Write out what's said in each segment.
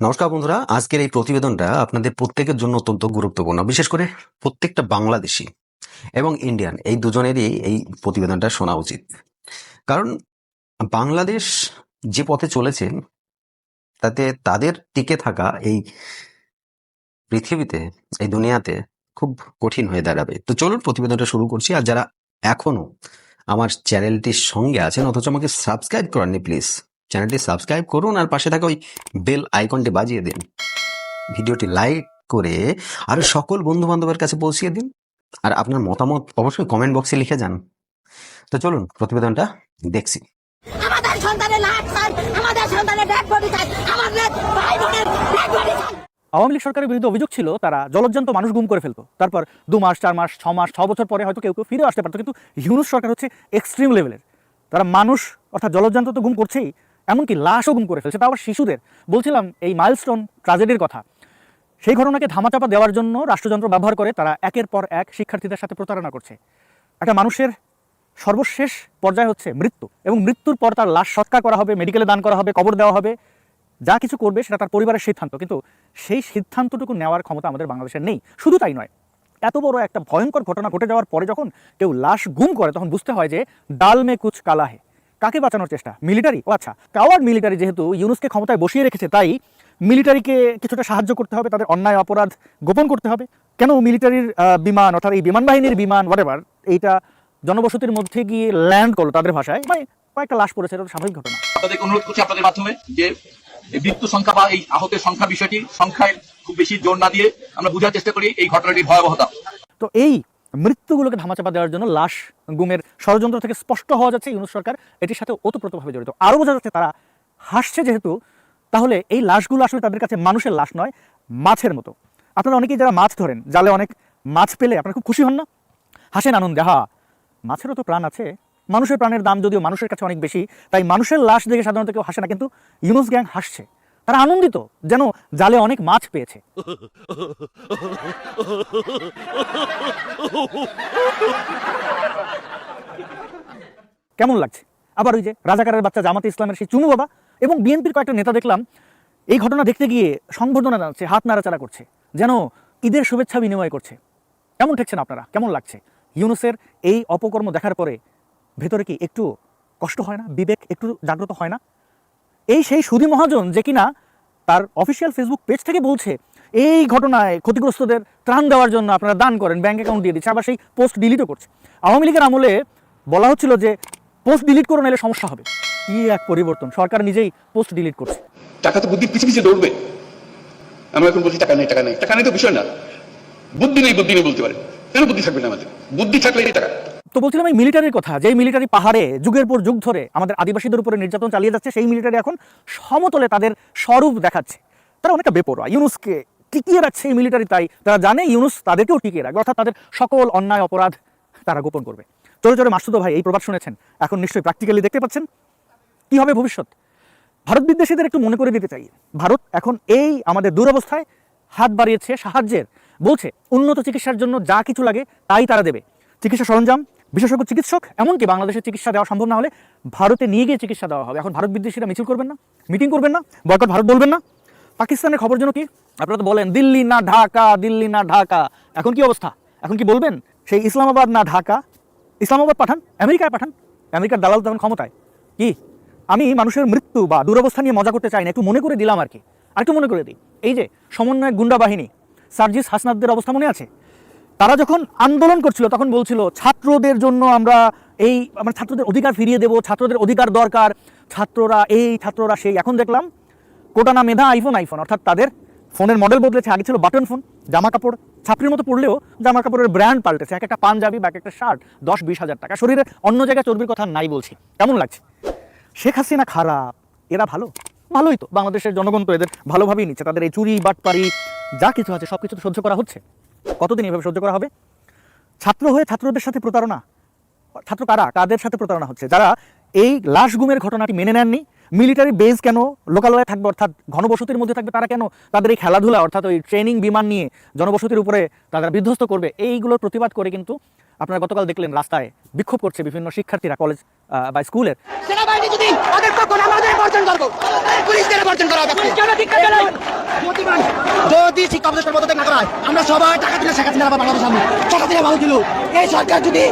নমস্কার বন্ধুরা, আজকের এই প্রতিবেদনটা আপনাদের প্রত্যেকের জন্য অত্যন্ত গুরুত্বপূর্ণ, বিশেষ করে প্রত্যেকটা বাংলাদেশি এবং ইন্ডিয়ান এই দুজনেরই এই প্রতিবেদনটা শোনা উচিত। কারণ বাংলাদেশ যে পথে চলেছে, তাতে তাদের টিকে থাকা এই পৃথিবীতে, এই দুনিয়াতে খুব কঠিন হয়ে দাঁড়াবে। তো চলুন প্রতিবেদনটা শুরু করছি, আর যারা এখনও আমার চ্যানেলটির সঙ্গে আছেন, অথচ আমাকে সাবস্ক্রাইব করেননি, প্লিজ চ্যানেলটি সাবস্ক্রাইব করুন আর পাশে থাকা ওই বেল আইকনটি বাজিয়ে দিন। ভিডিওটি লাইক করে আর সকল বন্ধু বান্ধবের কাছে পৌঁছিয়ে দিন। আর আপনার মতামত অবশ্যই কমেন্ট বক্সে লিখে যান। তো চলুন প্রতিবেদনটা দেখছি। আমাদের সন্তানের লাশ আমাদের সন্তানের ডেড বডি চাই আমাদের ভাই বোনের ডেড বডি চাই। আওয়ামী লীগ সরকারের বিরুদ্ধে অভিযোগ ছিল তারা জলজ্জান্ত মানুষ গুম করে ফেলতো। তারপর দু মাস চার মাস ছ মাস ছ বছর পরে হয়তো কেউ কেউ ফিরে আসতে পারতো। কিন্তু ইউনুস সরকার হচ্ছে এক্সট্রিম লেভেলের তারা মানুষ অর্থাৎ জলজ্জান্ত তো গুম করছেই এমনকি লাশও গুম করে ফেলছে, তা আবার শিশুদের। বলছিলাম, এই মাইলস্টোন ট্রাজেডির কথা। সেই ঘটনাকে ধামাচাপা দেওয়ার জন্য রাষ্ট্রযন্ত্র ব্যবহার করে তারা একের পর এক শিক্ষার্থীদের সাথে প্রতারণা করছে। একটা মানুষের সর্বশেষ পর্যায়ে হচ্ছে মৃত্যু এবং মৃত্যুর পর তার লাশ সৎকার করা হবে মেডিকেলে দান করা হবে, কবর দেওয়া হবে, যা কিছু করবে সেটা তার পরিবারের সিদ্ধান্ত। কিন্তু সেই সিদ্ধান্তটুকু নেওয়ার ক্ষমতা আমাদের বাংলাদেশের নেই। শুধু তাই নয়, এত বড় একটা ভয়ঙ্কর ঘটনা ঘটে যাওয়ার পরে যখন কেউ লাশ গুম করে, তখন বুঝতে হয় যে ডাল মে কুচ কালা হে কাকে বাঁচানোর চেষ্টা? মিলিটারি ও আচ্ছা কাওয়ার মিলিটারি যেহেতু ইউনুসকে ক্ষমতায় বসিয়ে রেখেছে তাই মিলিটারিকে কিছুটা সাহায্য করতে হবে তাদের অন্যায় অপরাধ গোপন করতে হবে। কেন মিলিটারির বিমান অর্থাৎ এই বিমান বাহিনীর বিমান হোয়াট এইটা জনবসতির মধ্যে গিয়ে ল্যান্ড করল তাদের ভাষায়? মানে কয়েকটা লাশ পড়েছে এটা স্বাভাবিক ঘটনা। আপনাদেরকে অনুরোধ করছি আপনাদের মাধ্যমে যে এই মৃত্যু সংখ্যা বা এই আহতের সংখ্যা বিষয়টি সংখ্যায় খুব বেশি জোর না দিয়ে আমরা বোঝার চেষ্টা করি এই ঘটনাটির ভয়াবহতা। তো এই মৃত্যুগুলোকে ধামাচাপা দেওয়ার জন্য লাশ গুমের ষড়যন্ত্র থেকে স্পষ্ট হওয়া যাচ্ছে ইউনুস সরকার। এটির সাথে ওতপ্রোতভাবে জড়িত। আরও বোঝা যাচ্ছে তারা হাসছে যেহেতু, তাহলে এই লাশগুলো আসলে তাদের কাছে মানুষের লাশ নয়, মাছের মতো। আপনারা অনেকেই যারা মাছ ধরেন, জালে অনেক মাছ পেলে আপনারা খুব খুশি হন না? হাসেন আনন্দে হা মাছেরও তো প্রাণ আছে। মানুষের প্রাণের দাম যদিও মানুষের কাছে অনেক বেশি, তাই মানুষের লাশ দেখে সাধারণত কেউ হাসে না, কিন্তু ইউনুস গ্যাং হাসছে। তারা আনন্দিত যেন জালে অনেক মাছ পেয়েছে। কেমন লাগছে? আবার ওই যে রাজাকারের বাচ্চা জামাতে ইসলামের সেই চুনু বাবা এবং বিএনপির কয়েকটা নেতা দেখলাম, এই ঘটনা দেখতে গিয়ে সংবর্ধনা জানাচ্ছে, হাত নাড়াচাড়া করছে, যেন ঈদের শুভেচ্ছা বিনিময় করছে। কেমন ঠেকছেন আপনারা? কেমন লাগছে? ইউনুসের এই অপকর্ম দেখার পরে ভেতরে কি একটু কষ্ট হয় না? বিবেক একটু জাগ্রত হয় না? এই সেই সুধী মহাজন যে কিনা তার অফিসিয়াল ফেসবুক পেজ থেকে বলছে, এই ঘটনায় ক্ষতিগ্রস্তদের ত্রাণ দেওয়ার জন্য আপনারা দান করেন ব্যাংক অ্যাকাউন্ট দিয়ে দিচ্ছে। আবার সেই পোস্ট ডিলিটও করছে। আওয়ামী লীগের আমলে বলা হচ্ছিল যে পোস্ট ডিলিট করে নিলে সমস্যা হবে। কি এক পরিবর্তন! সরকার নিজেই পোস্ট ডিলিট করছে। টাকা তো বুদ্ধি পিছিয়ে পিছিয়ে দৌড়বে। আমরা এখন বলছি টাকা নেই টাকা নেই। টাকা নেই তো বিষয় না। বুদ্ধি নেই বুদ্ধি নেই বলতে পারে। কেন বুদ্ধি থাকবে না আমাদের? বুদ্ধি থাকলে টাকা। তো বলছিলাম এই মিলিটারির কথা, যেই মিলিটারি পাহাড়ে, যুগের পর যুগ ধরে আমাদের আদিবাসীদের উপরে নির্যাতন চালিয়ে যাচ্ছে, সেই মিলিটারি এখন সমতলে তাদের স্বরূপ দেখাচ্ছে। তারা অনেকটা বেপরোয়া। ইউনুসকে টিকিয়ে রাখছে এই মিলিটারি তাই তারা জানে ইউনুস তাদেরকেও টিকিয়ে রাখবে, অর্থাৎ তাদের সকল অন্যায়, অপরাধ তারা গোপন করবে। চলে চলে মাসুদো ভাই, এই প্রবাদ শুনেছেন। এখন নিশ্চয়ই প্র্যাকটিক্যালি দেখতে পাচ্ছেন। কি হবে ভবিষ্যৎ? ভারত বিদ্বেষীদের একটু মনে করে দিতে চাই। ভারত এখন এই আমাদের দুরবস্থায় হাত বাড়িয়েছে সাহায্যের। বলছে, উন্নত চিকিৎসার জন্য যা কিছু লাগে তাই তারা দেবে। চিকিৎসা সরঞ্জাম বিশেষজ্ঞ চিকিৎসক, এমনকি বাংলাদেশে চিকিৎসা দেওয়া সম্ভব না হলে ভারতে নিয়ে গিয়ে চিকিৎসা দেওয়া হবে। এখন ভারত বিদ্বেষীরা মিছিল করবেন না, মিটিং করবেন না, বয়কট ভারত বলবেন না। পাকিস্তানের খবর যেন কি? আপনারা তো বলেন, দিল্লি না ঢাকা, দিল্লি না ঢাকা। এখন কি অবস্থা? এখন কি বলবেন? সেই ইসলামাবাদ না ঢাকা? ইসলামাবাদ পাঠান? আমেরিকায় পাঠান? আমেরিকার দালাল তেমন ক্ষমতায়। কি? আমি মানুষের মৃত্যু বা দুরবস্থা নিয়ে মজা করতে চাই না, একটু মনে করে দিলাম আর কি। আর একটু মনে করে দিই। এই যে সমন্বয় গুন্ডা বাহিনী, সার্জিস হাসনাদদের অবস্থা মনে আছে? তারা যখন আন্দোলন করছিল, তখন বলছিল, ছাত্রদের জন্য আমরা এই, আমরা ছাত্রদের অধিকার ফিরিয়ে দেব, ছাত্রদের অধিকার দরকার, ছাত্ররা এই, ছাত্ররা সেই। এখন দেখলাম কোটানা মেধা আইফোন আইফোন অর্থাৎ তাদের ফোনের মডেল বদলেছে। আগে ছিল বাটন ফোন জামা কাপড় ছাত্রীর মতো পড়লেও জামা কাপড়ের ব্র্যান্ড পাল্টেছে। এক একটা পাঞ্জাবি, বা এক একটা শার্ট দশ বিশ হাজার টাকা। শরীরের অন্য জায়গায় চর্বির কথা নাই বলছি। কেমন লাগছে? শেখ হাসিনা খারাপ। এরা ভালো? ভালোই তো। বাংলাদেশের জনগণ তো এদের ভালোভাবেই নিচ্ছে। তাদের এই চুরি, বাটপারি, যা কিছু আছে সব কিছু তো সহ্য করা হচ্ছে। কতদিন এভাবে সহ্য করা হবে? ছাত্র হয়ে ছাত্রদের সাথে প্রতারণা। ছাত্র কারা? কাদের সাথে প্রতারণা হচ্ছে? যারা এই লাশ গুমের ঘটনাটি মেনে নেননি মিলিটারি বেস কেন লোকালয়ে থাকবে অর্থাৎ ঘনবসতির মধ্যে থাকবে তারা কেন? তাদের এই খেলাধুলা অর্থাৎ ওই ট্রেনিং বিমান নিয়ে জনবসতির উপরে তারা বিধ্বস্ত করবে এইগুলোর প্রতিবাদ করে কিন্তু আপনারা গতকাল দেখলেন রাস্তায় বিক্ষোভ করছে বিভিন্ন শিক্ষার্থীরা কলেজ বা স্কুলের সেনাবাহিনী যদি আমাদের বর্জন করব? পুলিশদের বর্জন করা হবে। যদি শিক্ষা প্রতিষ্ঠান পদত্যাগ না করা হয় আমরা সবাই টাকা দিলে শেখ হাসিনা বাংলাদেশ সামনে। টাকা দিলে ভালো ছিল। এই সরকার যদি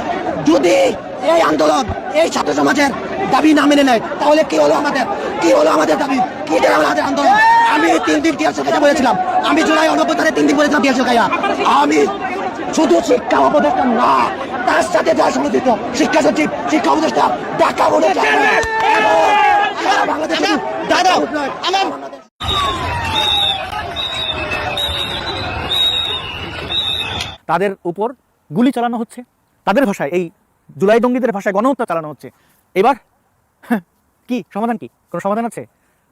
যদি এই আন্দোলন এই ছাত্র সমাজের দাবি না মেনে নেয় তাহলে কি হলো আমাদের? কি হলো আমাদের দাবি? কি দিন আমাদের আন্দোলন? আমি তিন দিন টিয়ার সরকার বলেছিলাম। আমি জুলাই অনব্বই তিন দিন বলেছিলাম টিয়ার সরকার আমি শুধু শিক্ষা উপদেষ্টা না তার সাথে যা সমর্থিত শিক্ষা সচিব শিক্ষা উপদেষ্টা ঢাকা সারা বাংলাদেশের দাদা আমার তাদের উপর গুলি চালানো হচ্ছে। তাদের ভাষায় এই জুলাই দঙ্গিদের ভাষায় গণহত্যা চালানো হচ্ছে। এবার হ্যাঁ, কি? সমাধান কি? কোনো সমাধান আছে?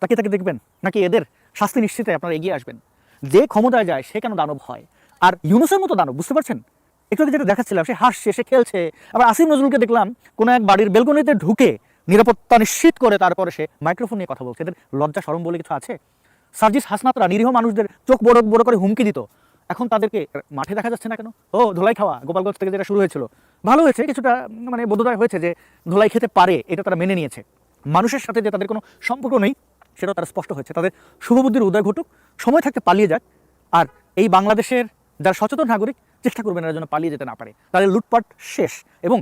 তাকে তাকে দেখবেন নাকি এদের শাস্তি নিশ্চিতে আপনারা এগিয়ে আসবেন। যে ক্ষমতায় যায় সে কেন দানব হয়? আর ইউনুসের মতো দানব বুঝতে পারছেন? একটু যেটা দেখাচ্ছিলাম সে হাসছে সে খেলছে। আবার আসিম নজরুলকে দেখলাম কোনো এক বাড়ির বেলকনিতে ঢুকে নিরাপত্তা নিশ্চিত করে তারপরে সে মাইক্রোফোন নিয়ে কথা বলছে। এদের লজ্জা সরম বলে কিছু আছে? সার্জিস হাসনাতরা নিরীহ মানুষদের চোখ বড় বড় করে হুমকি দিত। এখন তাদেরকে মাঠে দেখা যাচ্ছে না কেন? ও, ধোলাই খাওয়া, গোপালগঞ্জ থেকে যেটা শুরু হয়েছিল। ভালো হয়েছে, কিছুটা মানে বোধোদয় হয়েছে যে ধোলাই খেতে পারে, এটা তারা মেনে নিয়েছে। মানুষের সাথে যে তাদের কোনো সম্পর্ক নেই, সেটাও তারা স্পষ্ট হয়েছে। তাদের শুভবুদ্ধির উদয় ঘটুক, সময় থাকতে পালিয়ে যাক, আর এই বাংলাদেশের যারা সচেতন নাগরিক, চেষ্টা করবেন এরা যেন পালিয়ে যেতে না পারে। তাদের লুটপাট শেষ এবং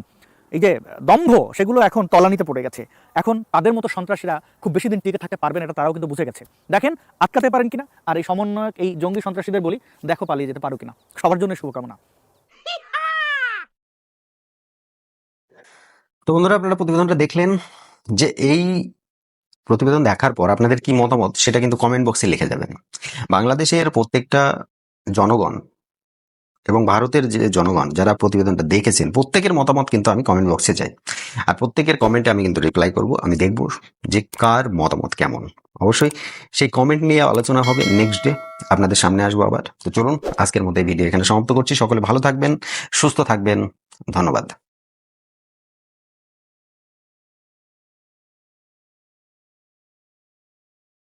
এই যে দম্ভ, সেগুলো এখন তলানিতে পড়ে গেছে। এখন তাদের মতো সন্ত্রাসীরা খুব বেশি দিন টিকে থাকতে পারবেন এটা তারাও কিন্তু বুঝে গেছে। দেখেন, আটকাতে পারেন কিনা? আর এই সমন্বয়ক, এই জঙ্গি সন্ত্রাসীদের বলি, দেখো পালিয়ে যেতে পারো কিনা? সবার জন্য শুভকামনা। তো বন্ধুরা, আপনারা প্রতিবেদনটা দেখলেন যে এই প্রতিবেদন দেখার পর আপনাদের কি মতামত, সেটা কিন্তু কমেন্ট বক্সে লিখে যাবেন। বাংলাদেশের প্রত্যেকটা জনগণ এবং ভারতের যে জনগণ যারা প্রতিবেদনটা দেখেছেন, প্রত্যেকের মতামত কিন্তু আমি কমেন্ট বক্সে চাই আর প্রত্যেকের কমেন্টে আমি কিন্তু রিপ্লাই করব, আমি দেখব যে কার মতামত কেমন। অবশ্যই সেই কমেন্ট নিয়ে আলোচনা হবে নেক্সট ডে আপনাদের সামনে আসব আবার। তো চলুন, আজকের মতো এই ভিডিও এখানে সমাপ্ত করছি। সকলে ভালো থাকবেন, সুস্থ থাকবেন। ধন্যবাদ।